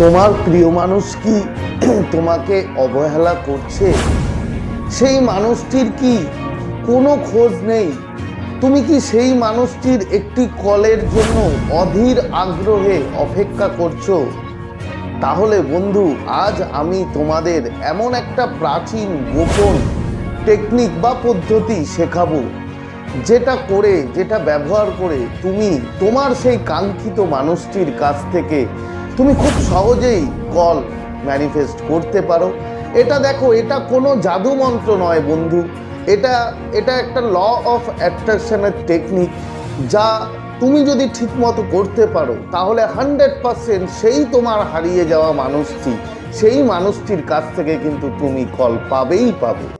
তোমার প্রিয় মানুষ কি তোমাকে অবহেলা করছে? সেই মানুষটির কি কোনো খোঁজ নেই? তুমি কি সেই মানুষটির একটি কলের জন্য অধীর আগ্রহে অপেক্ষা করছ? তাহলে বন্ধু, আজ আমি তোমাদের এমন একটা প্রাচীন গোপন টেকনিক বা পদ্ধতি শেখাবো, যেটা করে, যেটা ব্যবহার করে তুমি তোমার সেই কাঙ্ক্ষিত মানুষটির কাছ থেকে তুমি খুব সহজেই কল ম্যানিফেস্ট করতে পারো। এটা দেখো, এটা কোনো জাদু মন্ত্র নয় বন্ধু। এটা এটা একটা ল অফ অ্যাট্রাকশনের টেকনিক যা তুমি যদি ঠিকমতো করতে পারো, তাহলে হান্ড্রেড পারসেন্ট সেই তোমার হারিয়ে যাওয়া মানুষটি, সেই মানুষটির কাছ থেকে কিন্তু তুমি কল পাবেই পাবে।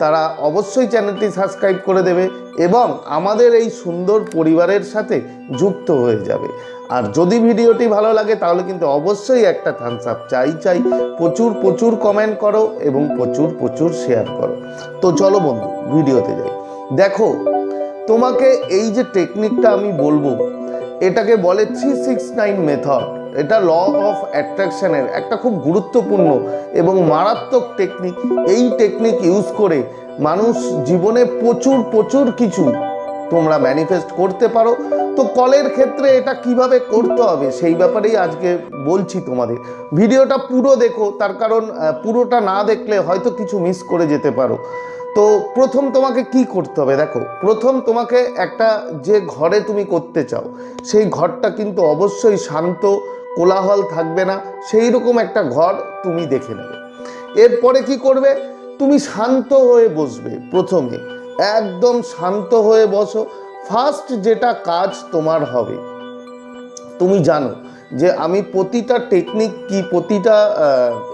তারা অবশ্যই চ্যানেলটি সাবস্ক্রাইব করে দেবে এবং আমাদের এই সুন্দর পরিবারের সাথে যুক্ত হয়ে যাবে। আর যদি ভিডিওটি ভালো লাগে, তাহলে কিন্তু অবশ্যই একটা থামস আপ চাই চাই। প্রচুর প্রচুর কমেন্ট করো এবং প্রচুর প্রচুর শেয়ার করো। তো চলো বন্ধু, ভিডিওতে যাই। দেখো, তোমাকে এই যে টেকনিকটা আমি বলব, এটাকে বলে থ্রি সিক্স নাইন মেথড এটা ল অফ অ্যাট্রাকশানের একটা খুব গুরুত্বপূর্ণ এবং মারাত্মক টেকনিক এই টেকনিক ইউজ করে মানুষ জীবনে প্রচুর প্রচুর কিছু তোমরা ম্যানিফেস্ট করতে পারো। তো কলের ক্ষেত্রে এটা কীভাবে করতে হবে সেই ব্যাপারেই আজকে বলছি তোমাদের। ভিডিওটা পুরো দেখো, তার কারণ পুরোটা না দেখলে হয়তো কিছু মিস করে যেতে পারো। তো প্রথম তোমাকে কি করতে হবে দেখো, প্রথম তোমাকে একটা যে ঘরে তুমি করতে চাও, সেই ঘরটা কিন্তু অবশ্যই শান্ত কোলাহল থাকবে না সেই রকম একটা ঘর তুমি দেখে নেবে। এরপরে কি করবে? তুমি শান্ত হয়ে বসবে প্রথমে। একদম শান্ত হয়ে বসো। ফার্স্ট যেটা কাজ তোমার হবে। তুমি জানো যে আমি প্রতিটা টেকনিক কি, প্রতিটা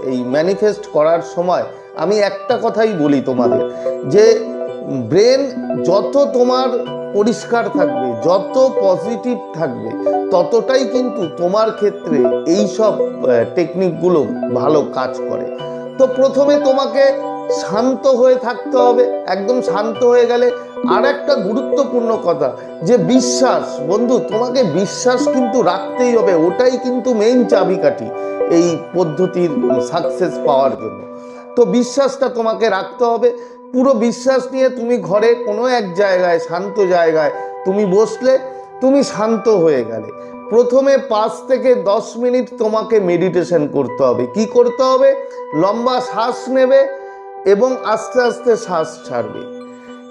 এই ম্যানিফেস্ট করার সময় আমি একটা কথাই বলি তোমাদের যে ব্রেন যত তোমার পরিষ্কার থাকবে, যত পজিটিভ থাকবে, ততটাই কিন্তু তোমার ক্ষেত্রে এই সব টেকনিকগুলো ভালো কাজ করে। তো প্রথমে তোমাকে শান্ত হয়ে থাকতে হবে, একদম শান্ত হয়ে গেলে আর একটা গুরুত্বপূর্ণ কথা, যে বিশ্বাস, বন্ধু, তোমাকে বিশ্বাস কিন্তু রাখতেই হবে, ওটাই কিন্তু মেইন চাবিকাঠি এই পদ্ধতির সাকসেস পাওয়ার জন্য। তো বিশ্বাসটা তোমাকে রাখতে হবে পুরো বিশ্বাস নিয়ে তুমি ঘরে কোনো এক জায়গায়, শান্ত জায়গায় তুমি বসলে তুমি শান্ত হয়ে গেলে। প্রথমে পাঁচ থেকে দশ মিনিট তোমাকে মেডিটেশন করতে হবে। কি করতে হবে? লম্বা শ্বাস নেবে এবং আস্তে আস্তে শ্বাস ছাড়বে।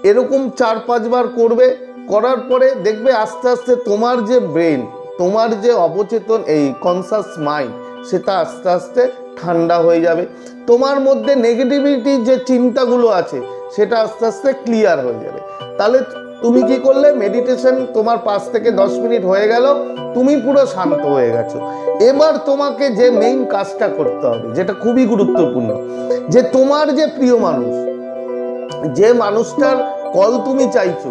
এরকম চার পাঁচবার করবে, করার পরে দেখবে আস্তে আস্তে তোমার যে ব্রেন তোমার যে অবচেতন, এই কনসাস মাইন্ড সেটা আস্তে আস্তে ঠান্ডা হয়ে যাবে। তোমার মধ্যে নেগেটিভিটি যে চিন্তাগুলো আছে, সেটা আস্তে আস্তে ক্লিয়ার হয়ে যাবে। তাহলে তুমি কি করলে? মেডিটেশন তোমার পাঁচ থেকে দশ মিনিট হয়ে গেল, তুমি পুরো শান্ত হয়ে গেছো। এবার তোমাকে যে মেইন কাজটা করতে হবে, যেটা খুবই গুরুত্বপূর্ণ, যে তোমার যে প্রিয় মানুষ, যে মানুষটার কল তুমি চাইছো,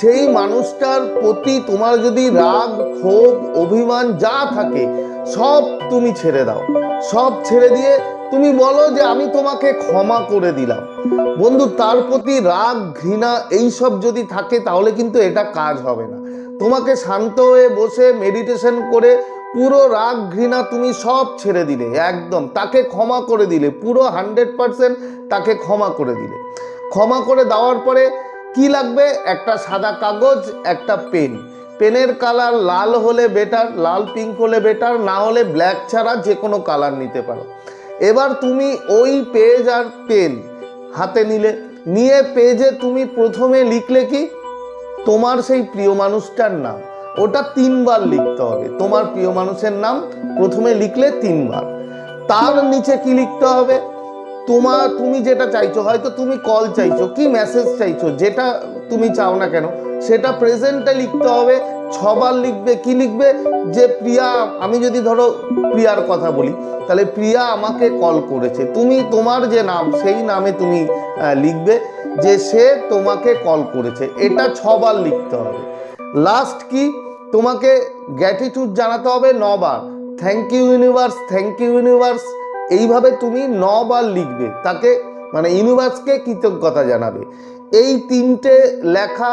সেই মানুষটার প্রতি তোমার যদি রাগ, ক্ষোভ, অভিমান যা থাকে, সব তুমি ছেড়ে দাও। সব ছেড়ে দিয়ে তুমি বলো যে আমি তোমাকে ক্ষমা করে দিলাম। বন্ধু, তার প্রতি রাগ, ঘৃণা এইসব যদি থাকে তাহলে কিন্তু এটা কাজ হবে না। তোমাকে শান্ত হয়ে বসে মেডিটেশন করে পুরো রাগ, ঘৃণা তুমি সব ছেড়ে দিলে, একদম। তাকে ক্ষমা করে দিলে, পুরো হান্ড্রেড পারসেন্ট তাকে ক্ষমা করে দিলে। ক্ষমা করে দেওয়ার পরে কি লাগবে? একটা সাদা কাগজ, একটা পেন। পেনের কালার লাল হলে বেটার, লাল পিঙ্ক হলে বেটার, না হলে ব্ল্যাক ছাড়া যে কোনো কালার নিতে পারো। এবার তুমি ওই পেজ আর পেন হাতে নিলে। নিয়ে পেজে তুমি প্রথমে লিখলে কি? তোমার সেই প্রিয় মানুষটার নাম। ওটা তিনবার লিখতে হবে। তোমার প্রিয় মানুষের নাম প্রথমে লিখলে তিনবার। তার নিচে কি লিখতে হবে? তোমার, তুমি যেটা চাইছো, হয়তো তুমি কল চাইছো, কি মেসেজ চাইছো, যেটা তুমি চাও না কেন সেটা প্রেজেন্টে লিখতে হবে, ছবার লিখবে, কি লিখবে? যে প্রিয়া, আমি যদি ধরো প্রিয়ার কথা বলি, তাহলে প্রিয়া আমাকে কল করেছে। তুমি তোমার যে নাম, সেই নামে তুমি লিখবে যে সে তোমাকে কল করেছে। এটা ছবার লিখতে হবে। লাস্ট কি? তোমাকে গ্র্যাটিটিউড জানাতে হবে নবার। Thank you universe thank you universe এইভাবে তুমি নবার লিখবে। তাকে মানে ইউনিভার্সকে কৃতজ্ঞতা জানাবে। এই তিনটে লেখা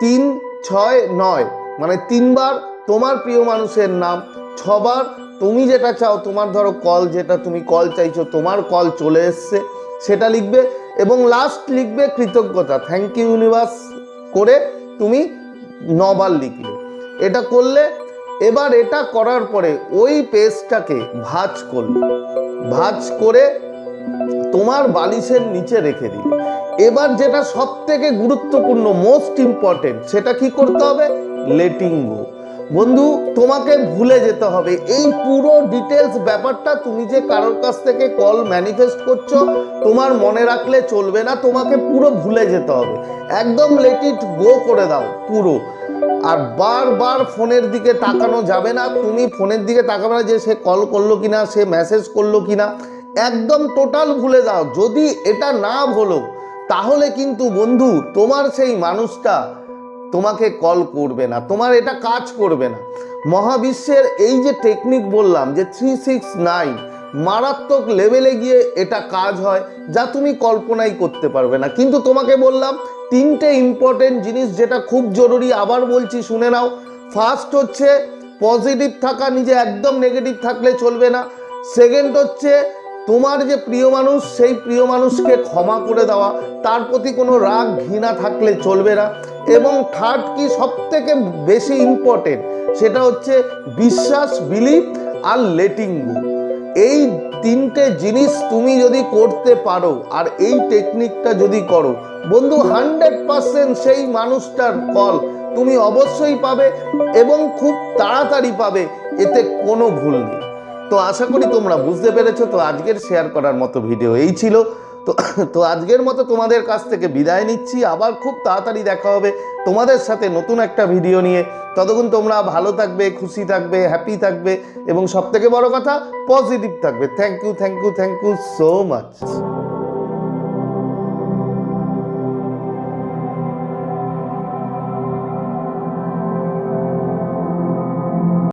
তিন, ছয়, নয়। মানে তিনবার তোমার প্রিয় মানুষের নাম, ছবার তুমি যেটা চাও, তোমার ধরো কল যেটা তুমি কল চাইছো, তোমার কল চলে এসছে, সেটা লিখবে এবং লাস্ট লিখবে কৃতজ্ঞতা। থ্যাংক ইউ ইউনিভার্স করে তুমি নবার লিখলে। এটা করলে, এবার এটা করার পরে ওই পেজটাকে ভাঁজ করলে। ভাঁজ করে তোমার বালিশের নিচে রেখে দিলে। এবার যেটা সব থেকে গুরুত্বপূর্ণ মোস্ট ইম্পর্টেন্ট সেটা কি করতে হবে? লেটিং গো বন্ধু, তোমাকে ভুলে যেতে হবে। এই পুরো ডিটেলস ব্যাপারটা তুমি যে কারোর কাছ থেকে কল ম্যানিফেস্ট করছ, তোমার মনে রাখলে চলবে না, তোমাকে পুরো ভুলে যেতে হবে। একদম লেট ইট গো করে দাও, পুরো। আর বারবার ফোনের দিকে তাকানো যাবে না, তুমি ফোনের দিকে তাকাবে না যে সে কল করল কিনা, সে মেসেজ করল কিনা। একদম টোটাল ভুলে দাও যদি এটা না হলো তাহলে কিন্তু বন্ধু, তোমার সেই মানুষটা তোমাকে কল করবে না, তোমার এটা কাজ করবে না। মহাবিশ্বের এই যে টেকনিক বললাম, যে থ্রি সিক্স নাইন মারাত্মক লেভেলে গিয়ে এটা কাজ হয়, যা তুমি কল্পনাই করতে পারবে না। কিন্তু তোমাকে বললাম, তিনটে ইম্পর্টেন্ট জিনিস যেটা খুব জরুরি, আবার বলছি শুনে নাও। ফার্স্ট হচ্ছে পজিটিভ থাকা, নিজে একদম নেগেটিভ থাকলে চলবে না। সেকেন্ড হচ্ছে তোমার যে প্রিয় মানুষ, সেই প্রিয় মানুষকে ক্ষমা করে দেওয়া, তার প্রতি কোনো রাগ, ঘৃণা থাকলে চলবে না। এবং থার্ড কি সব থেকে বেশি ইম্পর্টেন্ট সেটা হচ্ছে বিশ্বাস বিলিভ আর লেটিং গো এই তিনটে জিনিস তুমি যদি করতে পারো, আর এই টেকনিকটা যদি করো, বন্ধু হান্ড্রেড পার্সেন্ট সেই মানুষটার কল তুমি অবশ্যই পাবে এবং খুব তাড়াতাড়ি পাবে, এতে কোনো ভুল নেই। তো আশা করি তোমরা বুঝতে পেরেছ, তো আজকের শেয়ার করার মতো ভিডিও এই ছিল। তো তো আজকের মতো তোমাদের কাছ থেকে বিদায় নিচ্ছি, আবার খুব তাড়াতাড়ি দেখা হবে তোমাদের সাথে নতুন একটা ভিডিও নিয়ে। ততক্ষণ তোমরা ভালো থাকবে, খুশি থাকবে হ্যাপি থাকবে এবং সবথেকে বড় কথা পজিটিভ থাকবে। Thank you thank you thank you so much